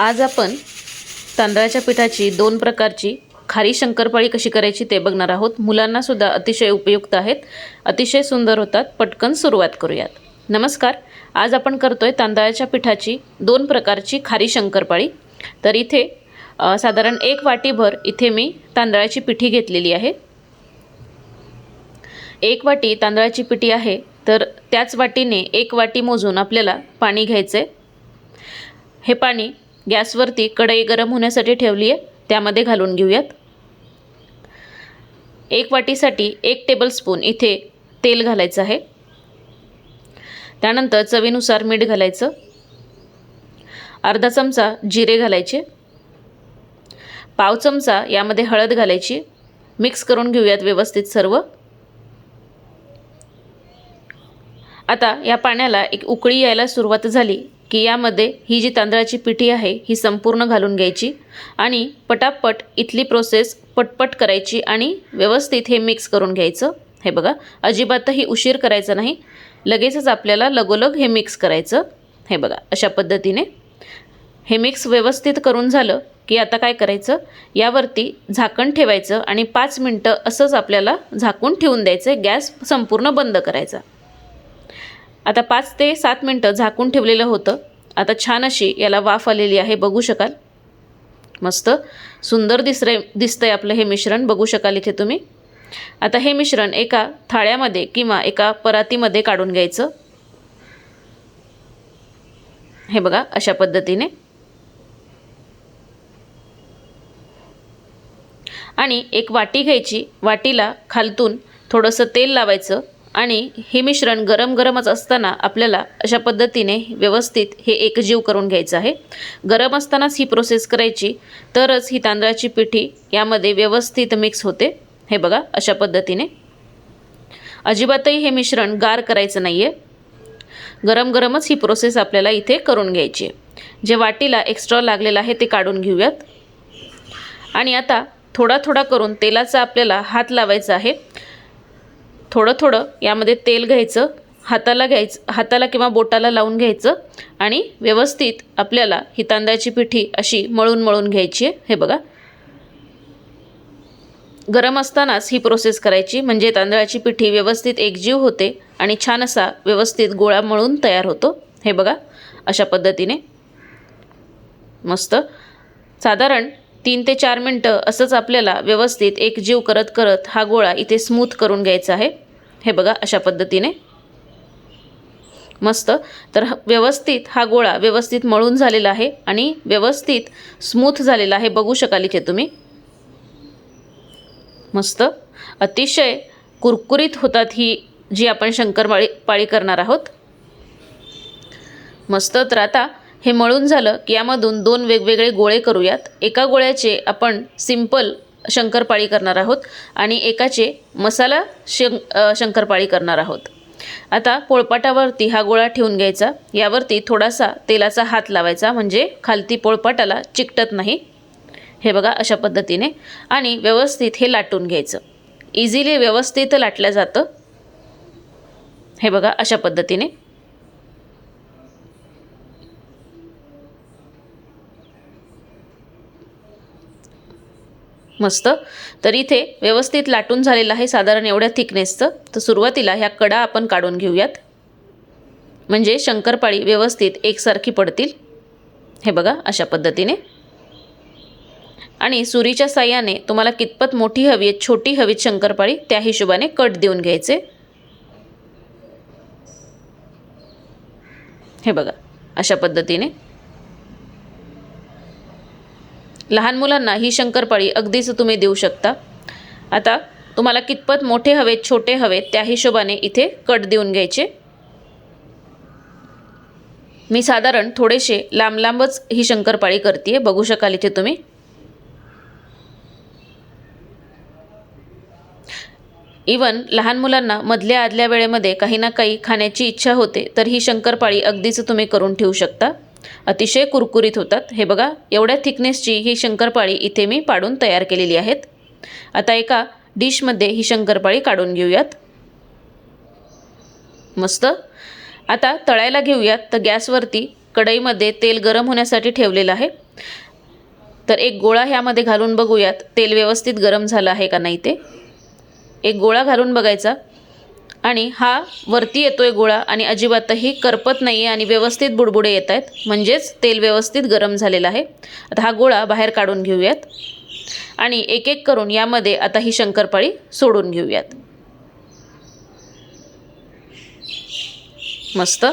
आज आपण तांदळाच्या पिठाची दोन प्रकारची खारी शंकरपाळी कशी करायची ते बघणार आहोत. मुलांनासुद्धा अतिशय उपयुक्त आहेत. अतिशय सुंदर होतात. पटकन सुरुवात करूयात. नमस्कार. आज आपण करतोय तांदळाच्या पिठाची दोन प्रकारची खारी शंकरपाळी. तर इथे साधारण एक वाटीभर इथे मी तांदळाची पिठी घेतलेली आहे. एक वाटी तांदळाची पिठी आहे. तर त्याच वाटीने एक वाटी मोजून आपल्याला पाणी घ्यायचं आहे हे पाणी गॅसवरती कढई गरम होण्यासाठी ठेवली आहे त्यामध्ये घालून घेऊयात. एक वाटीसाठी एक टेबलस्पून इथे तेल घालायचं आहे. त्यानंतर चवीनुसार मीठ घालायचं. अर्धा चमचा जिरे घालायचे. पाव चमचा यामध्ये हळद घालायची. मिक्स करून घेऊयात व्यवस्थित सर्व. आता या पाण्याला एक उकळी यायला सुरुवात झाली. की यामध्ये ही जी तांदळाची पिठी आहे ही संपूर्ण घालून घ्यायची आणि पटापट इथली प्रोसेस पटपट करायची आणि व्यवस्थित हे मिक्स करून घ्यायचं. हे बघा अजिबातही उशीर करायचा नाही. लगेचच आपल्याला लगोलग हे मिक्स करायचं. हे बघा अशा पद्धतीने हे मिक्स व्यवस्थित करून झालं की आता काय करायचं? यावरती झाकण ठेवायचं आणि पाच मिनटं असंच आपल्याला झाकून ठेवून द्यायचं. गॅस संपूर्ण बंद करायचा. आता पाच ते सात मिनटं झाकून ठेवलेलं होतं. आता छान अशी याला वाफ आलेली आहे बघू शकाल. मस्त सुंदर दिसरे दिसतंय आपलं हे मिश्रण बघू शकाल इथे तुम्ही. आता हे मिश्रण एका थाळ्यामध्ये किंवा एका परातीमध्ये काढून घ्यायचं. हे बघा अशा पद्धतीने. आणि एक वाटी घ्यायची वाटीला खालतून थोडंसं तेल लावायचं. आणि हे मिश्रण गरम गरमच असताना आपल्याला अशा पद्धतीने व्यवस्थित हे एकजीव करून घ्यायचं आहे. गरम असतानाच ही प्रोसेस करायची तरच ही तांदळाची पिठी यामध्ये व्यवस्थित मिक्स होते. हे बघा अशा पद्धतीने. अजिबातही हे मिश्रण गार करायचं नाही आहे गरम गरमच ही प्रोसेस आपल्याला इथे करून घ्यायची आहे. जे वाटीला एक्स्ट्रा लागलेलं आहे ते काढून घेऊयात. आणि आता थोडा थोडा करून तेलाचा आपल्याला हात लावायचा आहे. थोडं थोडं यामध्ये तेल घ्यायचं हाताला घ्यायचं हाताला किंवा बोटाला लावून घ्यायचं आणि व्यवस्थित आपल्याला ही तांदळाची पिठी अशी मळून मळून घ्यायची आहे. हे बघा. गरम असतानाच ही प्रोसेस करायची. म्हणजे तांदळाची पिठी व्यवस्थित एकजीव होते आणि छान असा व्यवस्थित गोळा मळून तयार होतो. हे बघा. अशा पद्धतीने. मस्त. साधारण तीन ते चार मिनटं असंच आपल्याला व्यवस्थित एक जीव करत करत हा गोळा इथे स्मूथ करून घ्यायचा आहे. हे बघा अशा पद्धतीने. मस्त. तर ह- व्यवस्थित हा गोळा व्यवस्थित मळून झालेला आहे आणि व्यवस्थित स्मूथ झालेला आहे. बघू शकाल इथे तुम्ही. मस्त. अतिशय कुरकुरीत होतात ही जी आपण शंकरपाळी पाळी करणार आहोत. मस्त. तर आता हे मळून झालं की यामधून दोन वेगवेगळे गोळे करूयात. एका गोळ्याचे आपण सिंपल शंकरपाळी करणार आहोत आणि एकाचे मसाला शं शंकरपाळी करणार आहोत. आता पोळपाटावरती हा गोळा ठेवून घ्यायचा. यावरती थोडासा तेलाचा हात लावायचा म्हणजे खालती पोळपाटाला चिकटत नाही. हे बघा अशा पद्धतीने. आणि व्यवस्थित हे लाटून घ्यायचं. इझिली व्यवस्थित लाटलं जातं. हे बघा अशा पद्धतीने. मस्त. तर इथे व्यवस्थित लाटून झालेलं आहे साधारण एवढ्या थिकनेसचं. तर सुरुवातीला ह्या कडा आपण काढून घेऊयात. म्हणजे शंकरपाळी व्यवस्थित एकसारखी पडतील. हे बघा अशा पद्धतीने. आणि सुरीच्या साह्याने तुम्हाला कितपत मोठी हवी आहे छोटी हवीत शंकरपाळी त्या हिशोबाने कट देऊन घ्यायचे. हे बघा अशा पद्धतीने. लहान मुलांना ही शंकरपाळी अगदीच तुम्ही देऊ शकता. आता तुम्हाला कितपत मोठे हवेत छोटे हवेत त्या हिशोबाने इथे कट देऊन घ्यायचे. मी साधारण थोडेसे लांब लांबच ही शंकरपाळी करते बघू शकाल इथे तुम्ही. इवन लहान मुलांना मधल्या आदल्या वेळेमध्ये काही ना काही खाण्याची इच्छा होते तर ही शंकरपाळी अगदीच तुम्ही करून ठेवू शकता. अतिशय कुरकुरीत होतात. हे बघा एवढ्या थिकनेसची ही शंकरपाळी इथे मी पाडून तयार केलेली आहेत. आता एका डिशमध्ये ही शंकरपाळी काढून घेऊयात. मस्त. आता तळायला घेऊयात. तर गॅसवरती कढईमध्ये तेल गरम होण्यासाठी ठेवलेलं आहे. तर एक गोळा ह्यामध्ये घालून बघूयात. तेल व्यवस्थित गरम झालं आहे का नाही ते. एक गोळा घालून बघायचा. आणि हा वरती येतोय गोळा आणि अजिबातही करपत नाही आहे आणि व्यवस्थित बुडबुडे येत आहेत म्हणजेच तेल व्यवस्थित गरम झालेलं आहे. आता हा गोळा बाहेर काढून घेऊयात. आणि एक एक करून यामध्ये आता ही शंकरपाळी सोडून घेऊयात. मस्त.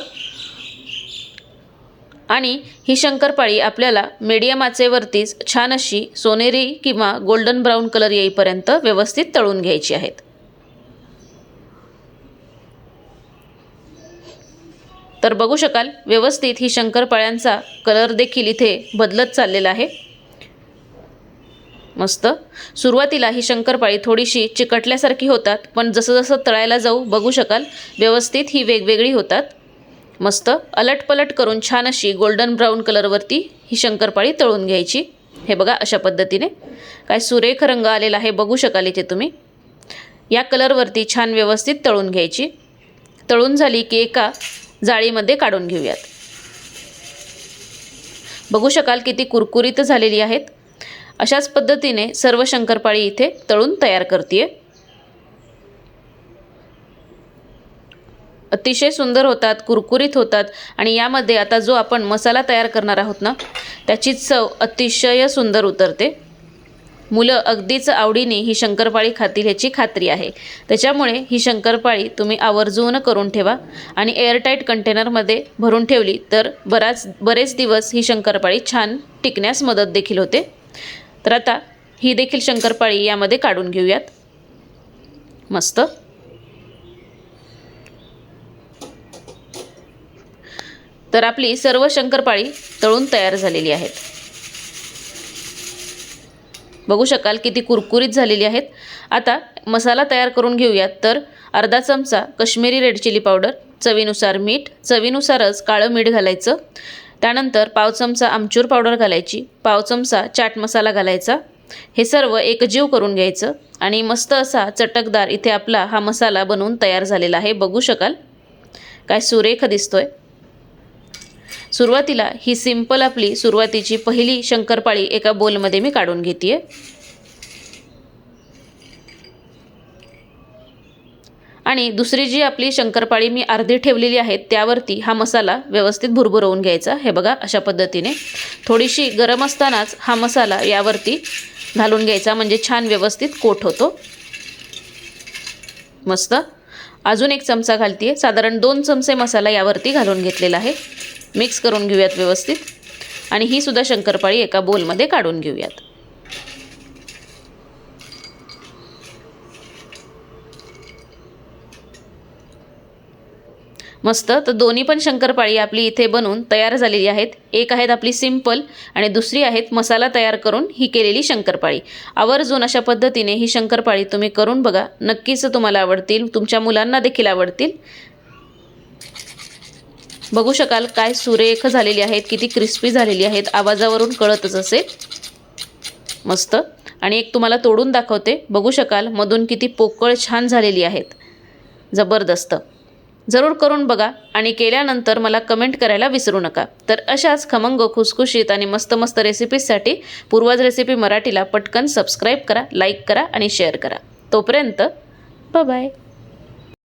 आणि ही शंकरपाळी आपल्याला मीडियम आचेवरतीच छान अशी सोनेरी किंवा गोल्डन ब्राऊन कलर येईपर्यंत व्यवस्थित तळून घ्यायची आहेत. तर बघू शकाल व्यवस्थित ही शंकरपाळ्यांचा कलर देखील इथे बदलत चाललेला आहे. मस्त. सुरुवातीला ही शंकरपाळी थोडीशी चिकटल्यासारखी होतात पण जसं जसं तळायला जाऊ बघू शकाल व्यवस्थित ही वेगवेगळी होतात. मस्त. अलटपलट करून छान अशी गोल्डन ब्राऊन कलरवरती ही शंकरपाळी तळून घ्यायची. हे बघा अशा पद्धतीने. काय सुरेख रंग आलेला आहे बघू शकाल इथे तुम्ही. या कलरवरती छान व्यवस्थित तळून घ्यायची. तळून झाली की एका जाळीमध्ये काढून घेऊयात. बघू शकाल किती कुरकुरीत झालेली आहेत. अशाच पद्धतीने सर्व शंकरपाळी इथे तळून तयार करते अतिशय सुंदर होतात कुरकुरीत होतात आणि यामध्ये आता जो आपण मसाला तयार करणार आहोत ना त्याची चव अतिशय सुंदर उतरते. मुलं अगदीच आवडीने ही शंकरपाळी खातील ह्याची खात्री आहे. त्याच्यामुळे ही शंकरपाळी तुम्ही आवर्जून करून ठेवा आणि एअरटाईट कंटेनरमध्ये भरून ठेवली तर बराच बरेच दिवस ही शंकरपाळी छान टिकण्यास मदत देखील होते. तर आता ही देखील शंकरपाळी यामध्ये काढून घेऊयात. मस्त. तर आपली सर्व शंकरपाळी तळून तयार झालेली आहेत. बघू शकाल किती कुरकुरीत झालेली आहेत. आता मसाला तयार करून घेऊयात तर अर्धा चमचा कश्मीरी रेड चिली पावडर चवीनुसार मीठ चवीनुसारच काळं मीठ घालायचं. त्यानंतर पाव चमचा आमचूर पावडर घालायची. पाव चमचा चाट मसाला घालायचा. हे सर्व एकजीव करून घ्यायचं आणि मस्त असा चटकदार इथे आपला हा मसाला बनवून तयार झालेला आहे. बघू शकाल. काय सुरेख दिसतोय. सुरुवातीला ही सिंपल आपली सुरुवातीची पहिली शंकरपाळी एका बोलमध्ये मी काढून घेते आणि दुसरी जी आपली शंकरपाळी मी अर्धी ठेवलेली आहे त्यावरती हा मसाला व्यवस्थित भुरभुरवून घ्यायचा. हे बघा अशा पद्धतीने. थोडीशी गरम असतानाच हा मसाला यावरती घालून घ्यायचा म्हणजे छान व्यवस्थित कोट होतो. मस्त. अजून एक चमचा घालते साधारण दोन चमचे मसाला यावरती घालून घेतलेला आहे. मिक्स करून घेऊयात व्यवस्थित. आणि ही सुद्धा शंकरपाळी एका बोलमध्ये काढून घेऊयात. मस्त. तर दोन्ही पण शंकरपाळी आपली इथे बनवून तयार झालेली आहेत. एक आहेत आपली सिंपल आणि दुसरी आहेत मसाला तयार करून ही केलेली शंकरपाळी. आवर्जून अशा पद्धतीने ही शंकरपाळी तुम्ही करून बघा. नक्कीच तुम्हाला आवडतील. तुमच्या मुलांना देखील आवडतील. बघू शकाल काय सुरेख झालेली आहेत किती क्रिस्पी झालेली आहेत. आवाजावरून कळतच असेल. मस्त. आणि एक तुम्हाला तोडून दाखवते. बघू शकाल मधून किती पोकळ छान झालेली आहेत. जबरदस्त. जरूर करून बघा आणि केल्यानंतर मला कमेंट करायला विसरू नका. तर अशाच खमंग खुसखुशीत आणि मस्त मस्त रेसिपीजसाठी पूर्वज रेसिपी मराठीला पटकन सबस्क्राईब करा लाईक करा आणि शेअर करा. तोपर्यंत बाय